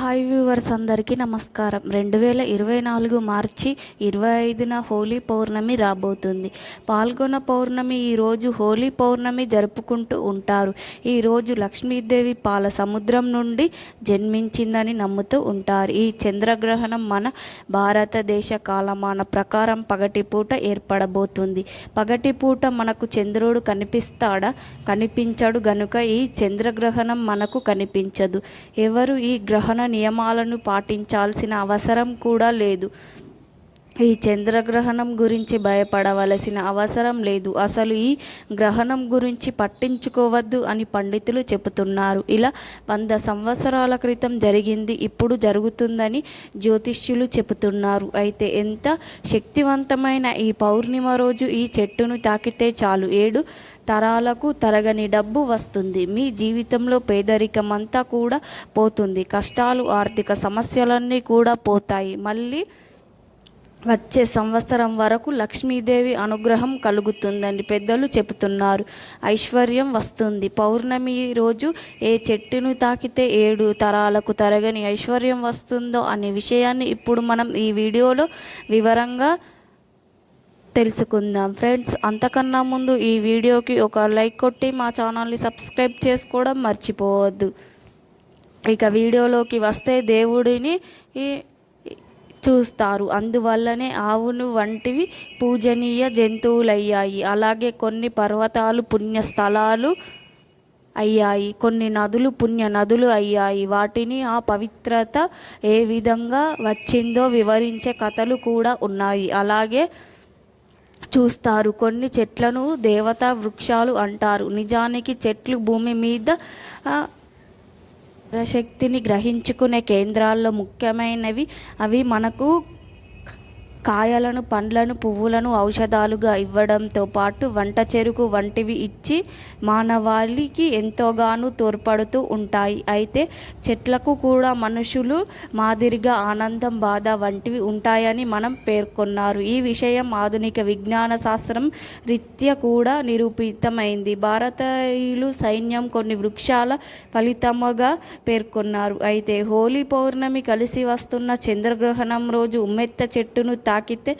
Hi viewers అందరికీ నమస్కారం. రెండు వేల ఇరవై నాలుగు మార్చి ఇరవై ఐదున హోలీ పౌర్ణమి రాబోతుంది. పాల్గొన పౌర్ణమి ఈరోజు హోలీ పౌర్ణమి జరుపుకుంటూ ఉంటారు. ఈరోజు లక్ష్మీదేవి పాల సముద్రం నుండి జన్మించిందని నమ్ముతూ ఉంటారు. ఈ చంద్రగ్రహణం మన భారతదేశ కాలమాన ప్రకారం పగటిపూట ఏర్పడబోతుంది. పగటిపూట మనకు చంద్రుడు కనిపిస్తాడా? కనిపించడు గనుక ఈ చంద్రగ్రహణం మనకు కనిపించదు. ఎవరు ఈ గ్రహణ నియమాలను పాటించాల్సిన అవసరం కూడా లేదు. ఈ చంద్రగ్రహణం గురించి భయపడవలసిన అవసరం లేదు. అసలు ఈ గ్రహణం గురించి పట్టించుకోవద్దు అని పండితులు చెబుతున్నారు. ఇలా వంద సంవత్సరాల క్రితం జరిగింది ఇప్పుడు జరుగుతుందని జ్యోతిష్యులు చెబుతున్నారు. అయితే ఎంత శక్తివంతమైన ఈ పౌర్ణిమ రోజు ఈ చెట్టును తాకితే చాలు. ఏడు తరాలకు తరగని డబ్బు వస్తుంది. మీ జీవితంలో పేదరికం అంతా కూడా పోతుంది. కష్టాలు ఆర్థిక సమస్యలన్నీ కూడా పోతాయి. మళ్ళీ వచ్చే సంవత్సరం వరకు లక్ష్మీదేవి అనుగ్రహం కలుగుతుందని పెద్దలు చెబుతున్నారు. ఐశ్వర్యం వస్తుంది. పౌర్ణమి రోజు ఏ చెట్టును తాకితే ఏడు తరాలకు తరగని ఐశ్వర్యం వస్తుందో అనే విషయాన్ని ఇప్పుడు మనం ఈ వీడియోలో వివరంగా తెలుసుకుందాం. ఫ్రెండ్స్ అంతకన్నా ముందు ఈ వీడియోకి ఒక లైక్ కొట్టి మా ఛానల్ని సబ్స్క్రైబ్ చేసుకోవడం మర్చిపోవద్దు. ఇక వీడియోలోకి వస్తే దేవుడిని చూస్తారు. అందువల్లనే ఆవును వంటివి పూజనీయ జంతువులయ్యాయి. అలాగే కొన్ని పర్వతాలు పుణ్యస్థలాలు అయ్యాయి. కొన్ని నదులు పుణ్య నదులు అయ్యాయి. వాటిని ఆ పవిత్రత ఏ విధంగా వచ్చిందో వివరించే కథలు కూడా ఉన్నాయి. అలాగే చూస్తారు. కొన్ని చెట్లను దేవతా వృక్షాలు అంటారు. నిజానికి చెట్లు భూమి మీద శక్తిని గ్రహించుకునే కేంద్రాల్లో ముఖ్యమైనవి. అవి మనకు కాయలను పండ్లను పువ్వులను ఔషధాలుగా ఇవ్వడంతో పాటు వంట చెరుకు వంటివి ఇచ్చి మానవాళికి ఎంతోగాను తోడ్పడుతూ ఉంటాయి. అయితే చెట్లకు కూడా మనుషులు మాదిరిగా ఆనందం బాధ వంటివి ఉంటాయని మనం పేర్కొన్నారు. ఈ విషయం ఆధునిక విజ్ఞాన శాస్త్రం రీత్యా కూడా నిరూపితమైంది. భారతీయులు సైన్యం కొన్ని వృక్షాల ఫలితముగా పేర్కొన్నారు. అయితే హోలీ పౌర్ణమి కలిసి వస్తున్న చంద్రగ్రహణం రోజు ఉమ్మెత్త చెట్టును తాకితే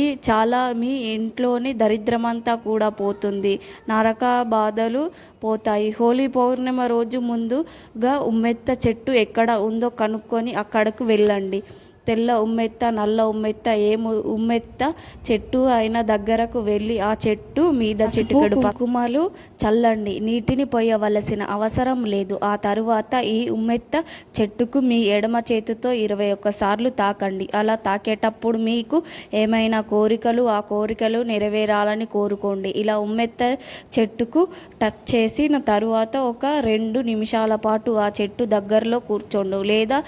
ఈ చాలా మీ ఇంట్లోని దరిద్రమంతా కూడా పోతుంది. నరక బాధలు పోతాయి. హోలీ పౌర్ణిమ రోజు ముందుగా ఉమ్మెత్త చెట్టు ఎక్కడ ఉందో కనుక్కొని అక్కడకు వెళ్ళండి. తెల్ల ఉమ్మెత్త నల్ల ఉమ్మెత్త ఏ ఉమ్మెత్త చెట్టు అయిన దగ్గరకు వెళ్ళి ఆ చెట్టు మీద చిటికెడు పకుమలు చల్లండి. నీటిని పోయవలసిన అవసరం లేదు. ఆ తరువాత ఈ ఉమ్మెత్త చెట్టుకు మీ ఎడమ చేతితో ఇరవై ఒక్కసార్లు తాకండి. అలా తాకేటప్పుడు మీకు ఏమైనా కోరికలు ఆ కోరికలు నెరవేరాలని కోరుకోండి. ఇలా ఉమ్మెత్త చెట్టుకు టచ్ చేసిన తరువాత ఒక రెండు నిమిషాల పాటు ఆ చెట్టు దగ్గరలో కూర్చోండు లేదా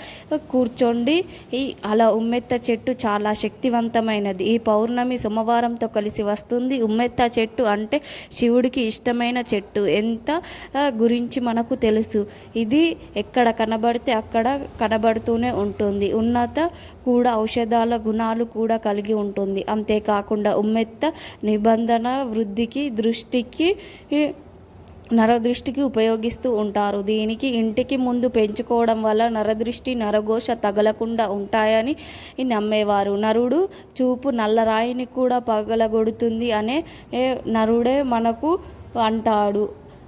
కూర్చోండి. ఈ అలా ఉమ్మెత్త చెట్టు చాలా శక్తివంతమైనది. ఈ పౌర్ణమి సోమవారంతో కలిసి వస్తుంది. ఉమ్మెత్త చెట్టు అంటే శివుడికి ఇష్టమైన చెట్టు. ఎంత గురించి మనకు తెలుసు. ఇది ఎక్కడ కనబడితే అక్కడ కనబడుతూనే ఉంటుంది. ఉన్నత కూడా ఔషధాల గుణాలు కూడా కలిగి ఉంటుంది. అంతేకాకుండా ఉమ్మెత్త నిబంధన వృద్ధికి దృష్టికి నరదృష్టికి ఉపయోగిస్తూ ఉంటారు. దీనికి ఇంటికి ముందు పెంచుకోవడం వల్ల నరదృష్టి నరఘోష తగలకుండా ఉంటాయని నమ్మేవారు. నరుడు చూపు నల్లరాయిని కూడా పగలగొడుతుంది అనే నరుడే మనకు అంటాడు.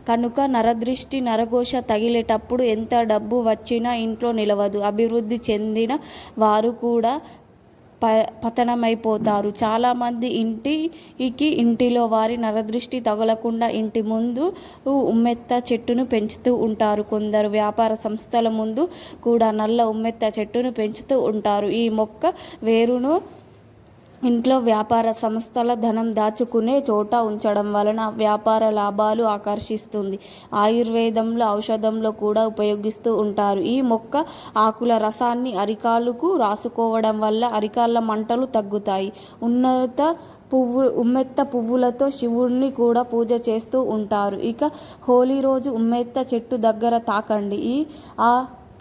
కనుక నరదృష్టి నరఘోష తగిలేటప్పుడు ఎంత డబ్బు వచ్చినా ఇంట్లో నిలవదు. అభివృద్ధి చెందిన వారు కూడా ప పతనమైపోతారు. చాలామంది ఇంటికి ఇంటిలో వారి నరదృష్టి తగలకుండా ఇంటి ముందు ఉమ్మెత్త చెట్టును పెంచుతూ ఉంటారు. కొందరు వ్యాపార సంస్థల ముందు కూడా నల్ల ఉమ్మెత్త చెట్టును పెంచుతూ ఉంటారు. ఈ మొక్క వేరును ఇంట్లో వ్యాపార సంస్థల ధనం దాచుకునే చోట ఉంచడం వలన వ్యాపార లాభాలు ఆకర్షిస్తుంది. ఆయుర్వేదంలో ఔషధంలో కూడా ఉపయోగిస్తూ ఉంటారు. ఈ మొక్క ఆకుల రసాన్ని అరికాలుకు రాసుకోవడం వల్ల అరికాళ్ళ మంటలు తగ్గుతాయి. ఉన్నత పువ్వు ఉమ్మెత్త పువ్వులతో శివుడిని కూడా పూజ చేస్తూ ఉంటారు. ఇక హోలీ రోజు ఉమ్మెత్త చెట్టు దగ్గర తాకండి. ఈ ఆ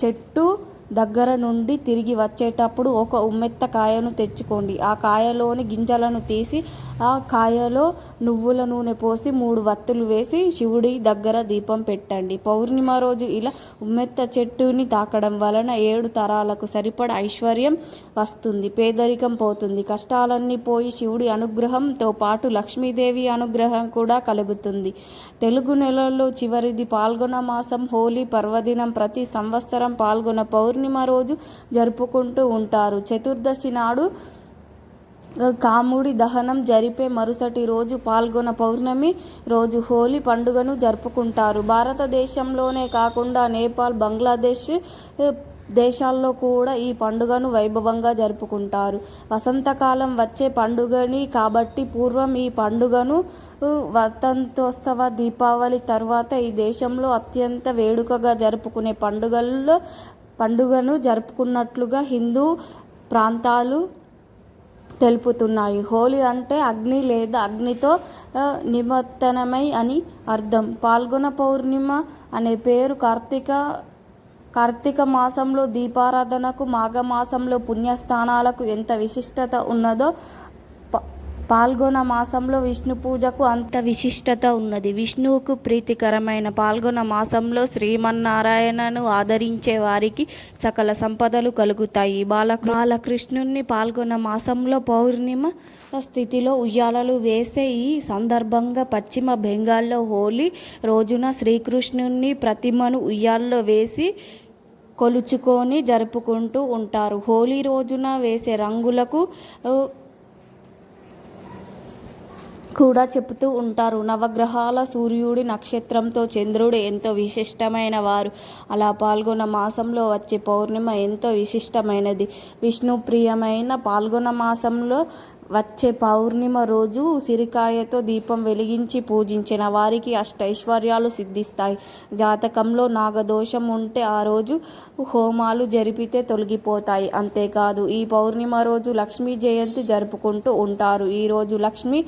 చెట్టు దగ్గర నుండి తిరిగి వచ్చేటప్పుడు ఒక ఉమ్మెత్త కాయను తెచ్చుకోండి. ఆ కాయలోని గింజలను తీసి ఆ కాయలో నువ్వుల నూనె పోసి మూడు వత్తులు వేసి శివుడి దగ్గర దీపం పెట్టండి. పౌర్ణిమ రోజు ఇలా ఉమ్మెత్త చెట్టుని తాకడం వలన ఏడు తరాలకు సరిపడ ఐశ్వర్యం వస్తుంది. పేదరికం పోతుంది. కష్టాలన్నీ పోయి శివుడి అనుగ్రహంతో పాటు లక్ష్మీదేవి అనుగ్రహం కూడా కలుగుతుంది. తెలుగు నెలల్లో చివరిది పాల్గొన మాసం హోలీ పర్వదినం ప్రతి సంవత్సరం పాల్గొన పౌర్ణిమ రోజు జరుపుకుంటూ ఉంటారు. చతుర్దశి నాడు కాముడి దహనం జరిపే మరుసటి రోజు పాల్గొన పౌర్ణమి రోజు హోలీ పండుగను జరుపుకుంటారు. భారతదేశంలోనే కాకుండా నేపాల్ బంగ్లాదేశ్ దేశాల్లో కూడా ఈ పండుగను వైభవంగా జరుపుకుంటారు. వసంతకాలం వచ్చే పండుగని కాబట్టి పూర్వం ఈ పండుగను వసంతోత్సవ దీపావళి తర్వాత ఈ దేశంలో అత్యంత వేడుకగా జరుపుకునే పండుగల్లో పండుగను జరుపుకున్నట్లుగా హిందూ ప్రాంతాలు తెలుపుతున్నాయి. హోలీ అంటే అగ్ని లేదా అగ్నితో నిమత్తనమై అని అర్థం. పాల్గొన పౌర్ణిమ అనే పేరు కార్తీక కార్తీక మాసంలో దీపారాధనకు మాఘమాసంలో పుణ్యస్థానాలకు ఎంత విశిష్టత ఉన్నదో పాల్గొన మాసంలో విష్ణు పూజకు అంత విశిష్టత ఉన్నది. విష్ణువుకు ప్రీతికరమైన పాల్గొన మాసంలో శ్రీమన్నారాయణను ఆదరించే వారికి సకల సంపదలు కలుగుతాయి. బాల బాలకృష్ణుని పాల్గొన మాసంలో పౌర్ణిమ స్థితిలో ఉయ్యాలలు వేసే ఈ సందర్భంగా పశ్చిమ బెంగాల్లో హోలీ రోజున శ్రీకృష్ణుని ప్రతిమను ఉయ్యాల్లో వేసి కొలుచుకొని జరుపుకుంటూ ఉంటారు. హోలీ రోజున వేసే రంగులకు కూడా చెబుతూ ఉంటారు. నవగ్రహాల సూర్యుడి నక్షత్రంతో చంద్రుడు ఎంతో విశిష్టమైన వారు. అలా పాల్గొన మాసంలో వచ్చే పౌర్ణిమ ఎంతో విశిష్టమైనది. విష్ణు ప్రియమైన పాల్గొన మాసంలో వచ్చే పౌర్ణిమ రోజు సిరికాయతో దీపం వెలిగించి పూజించిన వారికి అష్టైశ్వర్యాలు సిద్ధిస్తాయి. జాతకంలో నాగదోషం ఉంటే ఆ రోజు హోమాలు జరిపితే తొలగిపోతాయి. అంతేకాదు ఈ పౌర్ణిమ రోజు లక్ష్మీ జయంతి జరుపుకుంటూ ఉంటారు. ఈరోజు లక్ష్మీ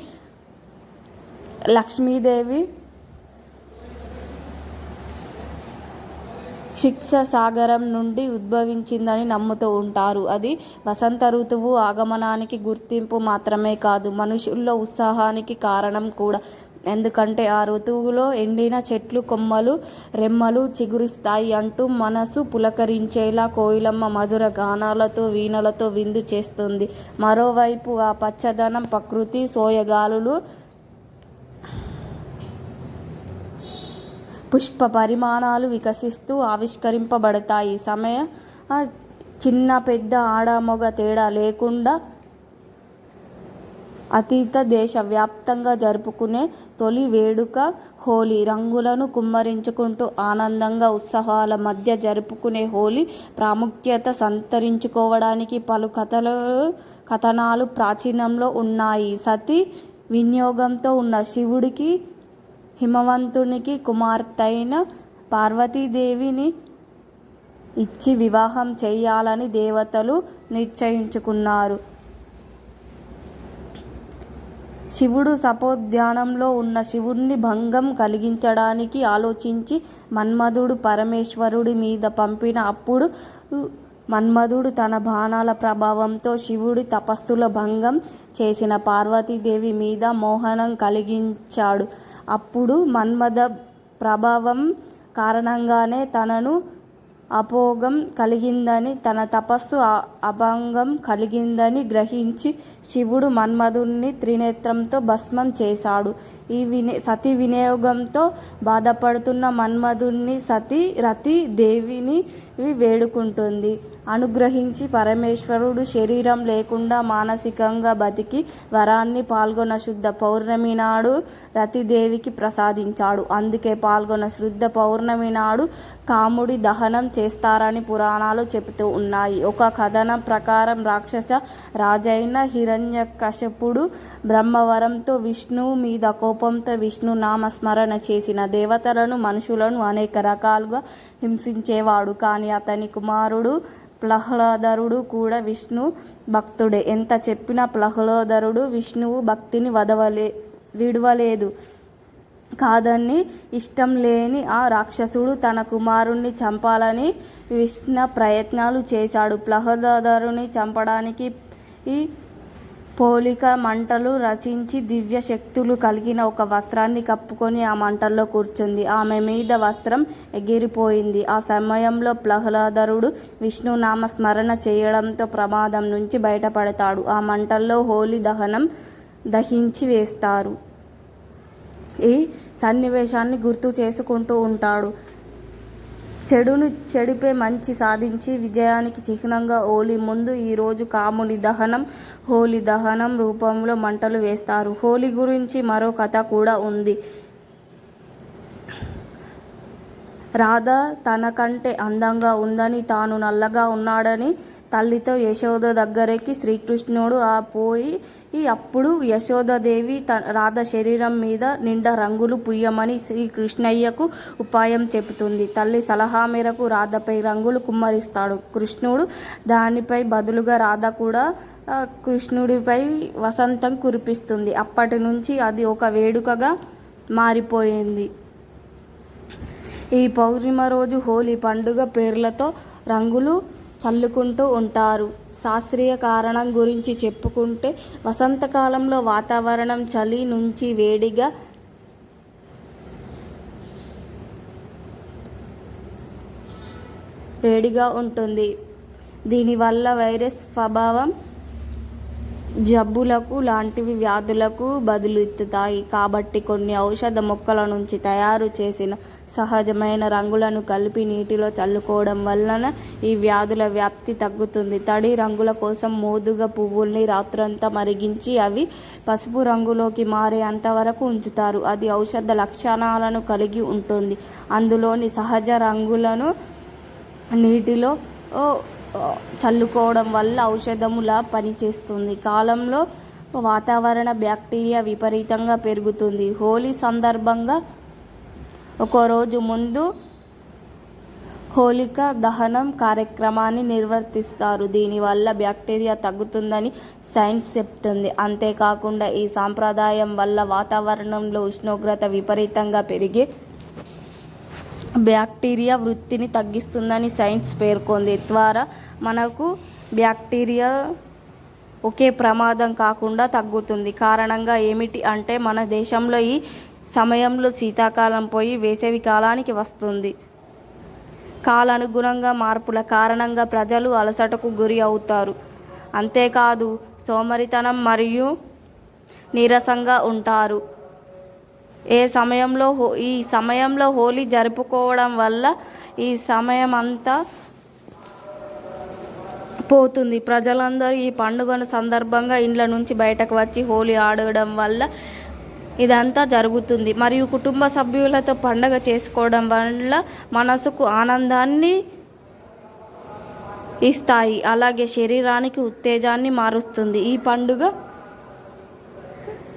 లక్ష్మీదేవి శిక్ష సాగరం నుండి ఉద్భవించిందని నమ్ముతూ ఉంటారు. అది వసంత ఋతువు ఆగమనానికి గుర్తింపు మాత్రమే కాదు మనుషుల్లో ఉత్సాహానికి కారణం కూడా. ఎందుకంటే ఆ ఋతువులో ఎండిన చెట్లు కొమ్మలు రెమ్మలు చిగురిస్తాయి అంటూ మనసు పులకరించేలా కోయిలమ్మ మధుర గానాలతో వీణలతో విందు చేస్తుంది. మరోవైపు ఆ పచ్చదనం ప్రకృతి సోయగాలులు పుష్ప పరిమాణాలు వికసిస్తూ ఆవిష్కరింపబడతాయి. సమయ చిన్న పెద్ద ఆడమొగ తేడా లేకుండా అతీత దేశవ్యాప్తంగా జరుపుకునే తొలి వేడుక హోలీ. రంగులను కుమ్మరించుకుంటూ ఆనందంగా ఉత్సవాల మధ్య జరుపుకునే హోలీ ప్రాముఖ్యత సంతరించుకోవడానికి పలు కథలు కథనాలు ప్రాచీనంలో ఉన్నాయి. సతీ వినియోగంతో ఉన్న శివుడికి హిమవంతునికి కుమార్తెయిన పార్వతీదేవిని ఇచ్చి వివాహం చేయాలని దేవతలు నిశ్చయించుకున్నారు. శివుడు సపోద్యానంలో ఉన్న శివుణ్ణి భంగం కలిగించడానికి ఆలోచించి మన్మధుడు పరమేశ్వరుడి మీద పంపిన అప్పుడు మన్మధుడు తన బాణాల ప్రభావంతో శివుడి తపస్సుల భంగం చేసిన పార్వతీదేవి మీద మోహనం కలిగించాడు. అప్పుడు మన్మథ ప్రభావం కారణంగానే తనను అపోగం కలిగిందని తన తపస్సు అభంగం కలిగిందని గ్రహించి శివుడు మన్మధుణ్ణి త్రినేత్రంతో భస్మం చేశాడు. ఈ విని సతి వినియోగంతో బాధపడుతున్న మన్మధుణ్ణి సతి రతి దేవిని వేడుకుంటుంది. అనుగ్రహించి పరమేశ్వరుడు శరీరం లేకుండా మానసికంగా బతికి వరాన్ని పాల్గొన శుద్ధ పౌర్ణమి నాడు రతిదేవికి ప్రసాదించాడు. అందుకే పాల్గొన శుద్ధ పౌర్ణమి నాడు కాముడి దహనం చేస్తారని పురాణాలు చెబుతూ ఉన్నాయి. ఒక కథనం ప్రకారం రాక్షస రాజైన హిరణ్యకశపుడు బ్రహ్మవరంతో విష్ణువు మీద కోపంతో విష్ణు నామస్మరణ చేసిన దేవతలను మనుషులను అనేక రకాలుగా హింసించేవాడు. కానీ అతని కుమారుడు ప్రహ్లాదరుడు కూడా విష్ణు భక్తుడే. ఎంత చెప్పినా ప్రహ్లాదరుడు విష్ణువు భక్తిని వదవలే విడవలేదు. కాదని ఇష్టం లేని ఆ రాక్షసుడు తన కుమారుణ్ణి చంపాలని విష్ణు ప్రయత్నాలు చేశాడు. ప్రహ్లాదరుని చంపడానికి ఈ పోలిక మంటలు రచించి దివ్య శక్తులు కలిగిన ఒక వస్త్రాన్ని కప్పుకొని ఆ మంటల్లో కూర్చుంది. ఆమె మీద వస్త్రం ఎగిరిపోయింది. ఆ సమయంలో ప్రహ్లాదరుడు విష్ణునామ స్మరణ చేయడంతో ప్రమాదం నుంచి బయటపడతాడు. ఆ మంటల్లో హోలీ దహనం దహించి వేస్తారు. ఈ సన్నివేశాన్ని గుర్తు చేసుకుంటూ ఉంటాడు. చెడును చెడిపే మంచి సాధించి విజయానికి చిహ్నంగా హోలీ ముందు ఈరోజు కాముని దహనం హోలీ దహనం రూపంలో మంటలు వేస్తారు. హోలీ గురించి మరో కథ కూడా ఉంది. రాధ తనకంటే అందంగా ఉందని తాను నల్లగా ఉన్నాడని తల్లితో యశోద దగ్గరికి శ్రీకృష్ణుడు ఆ పోయి ఈ అప్పుడు యశోదాదేవి త రాధ శరీరం మీద నిండా రంగులు పుయ్యమని శ్రీకృష్ణయ్యకు ఉపాయం చెబుతుంది. తల్లి సలహా మేరకు రాధపై రంగులు కుమ్మరిస్తాడు. కృష్ణుడు దానిపై బదులుగా రాధ కూడా కృష్ణుడిపై వసంతం కురిపిస్తుంది. అప్పటి నుంచి అది ఒక వేడుకగా మారిపోయింది. ఈ పౌర్ణిమ రోజు హోలీ పండుగ పేర్లతో రంగులు చల్లుకుంటూ ఉంటారు. శాస్త్రీయ కారణం గురించి చెప్పుకుంటే వసంతకాలంలో వాతావరణం చలి నుంచి వేడిగా వేడిగా ఉంటుంది. దీనివల్ల వైరస్ ప్రభావం జబ్బులకు లాంటివి వ్యాధులకు బదులెత్తుతాయి. కాబట్టి కొన్ని ఔషధ మొక్కల నుంచి తయారు చేసిన సహజమైన రంగులను కలిపి నీటిలో చల్లుకోవడం వలన ఈ వ్యాధుల వ్యాప్తి తగ్గుతుంది. తడి రంగుల కోసం మోదుగ పువ్వుల్ని రాత్రంతా మరిగించి అవి పసుపు రంగులోకి మారే అంతవరకు ఉంచుతారు. అది ఔషధ లక్షణాలను కలిగి ఉంటుంది. అందులోని సహజ రంగులను నీటిలో ఓ, చల్లుకోవడం వల్ల ఔషధములా పనిచేస్తుంది. కాలంలో వాతావరణ బ్యాక్టీరియా విపరీతంగా పెరుగుతుంది. హోలీ సందర్భంగా ఒక రోజు ముందు హోలిక దహనం కార్యక్రమాన్ని నిర్వర్తిస్తారు. దీనివల్ల బ్యాక్టీరియా తగ్గుతుందని సైన్స్ చెప్తుంది. అంతేకాకుండా ఈ సాంప్రదాయం వల్ల వాతావరణంలో ఉష్ణోగ్రత విపరీతంగా పెరిగి బ్యాక్టీరియా వృత్తిని తగ్గిస్తుందని సైన్స్ పేర్కొంది. ద్వారా మనకు బ్యాక్టీరియా ఒకే ప్రమాదం కాకుండా తగ్గుతుంది. కారణంగా ఏమిటి అంటే మన దేశంలో ఈ సమయంలో శీతాకాలం పోయి వేసవి కాలానికి వస్తుంది. కాలానుగుణంగా మార్పుల కారణంగా ప్రజలు అలసటకు గురి అవుతారు. అంతేకాదు సోమరితనం మరియు నీరసంగా ఉంటారు. ఏ సమయంలో హో ఈ సమయంలో హోలీ జరుపుకోవడం వల్ల ఈ సమయం అంతా పోతుంది. ప్రజలందరూ ఈ పండుగను సందర్భంగా ఇండ్ల నుంచి బయటకు వచ్చి హోలీ ఆడడం వల్ల ఇదంతా జరుగుతుంది. మరియు కుటుంబ సభ్యులతో పండగ చేసుకోవడం వల్ల మనసుకు ఆనందాన్ని ఇస్తాయి. అలాగే శరీరానికి ఉత్తేజాన్ని మారుస్తుంది. ఈ పండుగ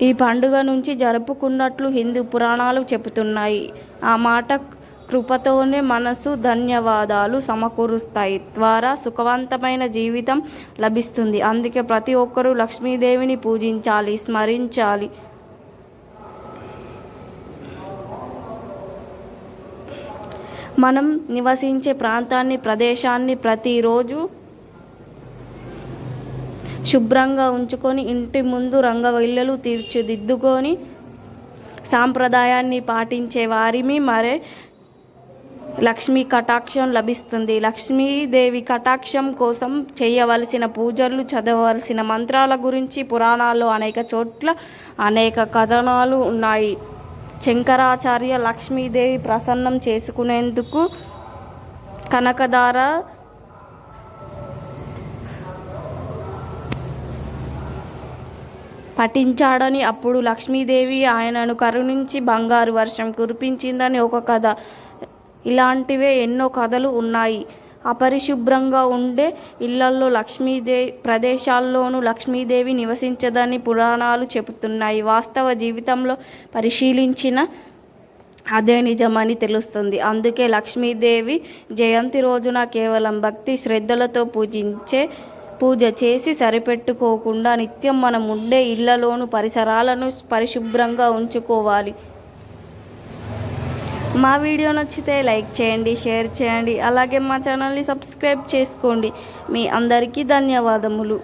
ఈ పండుగ నుంచి జరుపుకున్నట్లు హిందూ పురాణాలు చెబుతున్నాయి. ఆ మాట కృపతోనే మనసు ధన్యవాదాలు సమకూరుస్తాయి. ద్వారా సుఖవంతమైన జీవితం లభిస్తుంది. అందుకే ప్రతి ఒక్కరూ లక్ష్మీదేవిని పూజించాలి స్మరించాలి. మనం నివసించే ప్రాంతాన్ని ప్రదేశాన్ని ప్రతిరోజు శుభ్రంగా ఉంచుకొని ఇంటి ముందు రంగవల్లులు తీర్చిదిద్దుకొని సాంప్రదాయాన్ని పాటించే వారిని మరే లక్ష్మీ కటాక్షం లభిస్తుంది. లక్ష్మీదేవి కటాక్షం కోసం చేయవలసిన పూజలు చదవవలసిన మంత్రాల గురించి పురాణాల్లో అనేక చోట్ల అనేక కథనాలు ఉన్నాయి. శంకరాచార్య లక్ష్మీదేవి ప్రసన్నం చేసుకునేందుకు కనకదార పఠించాడని అప్పుడు లక్ష్మీదేవి ఆయనను కరుణించి బంగారు వర్షం కురిపించిందని ఒక కథ. ఇలాంటివే ఎన్నో కథలు ఉన్నాయి. అపరిశుభ్రంగా ఉండే ఇళ్ళల్లో లక్ష్మీదేవి ప్రదేశాల్లోనూ లక్ష్మీదేవి నివసించదని పురాణాలు చెబుతున్నాయి. వాస్తవ జీవితంలో పరిశీలించిన అదే నిజమని తెలుస్తుంది. అందుకే లక్ష్మీదేవి జయంతి రోజున కేవలం భక్తి శ్రద్ధలతో పూజించే పూజ చేసి సరిపెట్టుకోకుండా నిత్యం మనం ఉండే ఇళ్ళలోను పరిసరాలను పరిశుభ్రంగా ఉంచుకోవాలి. మా వీడియో నచ్చితే లైక్ చేయండి షేర్ చేయండి. అలాగే మా ఛానల్ని సబ్స్క్రైబ్ చేసుకోండి. మీ అందరికీ ధన్యవాదములు.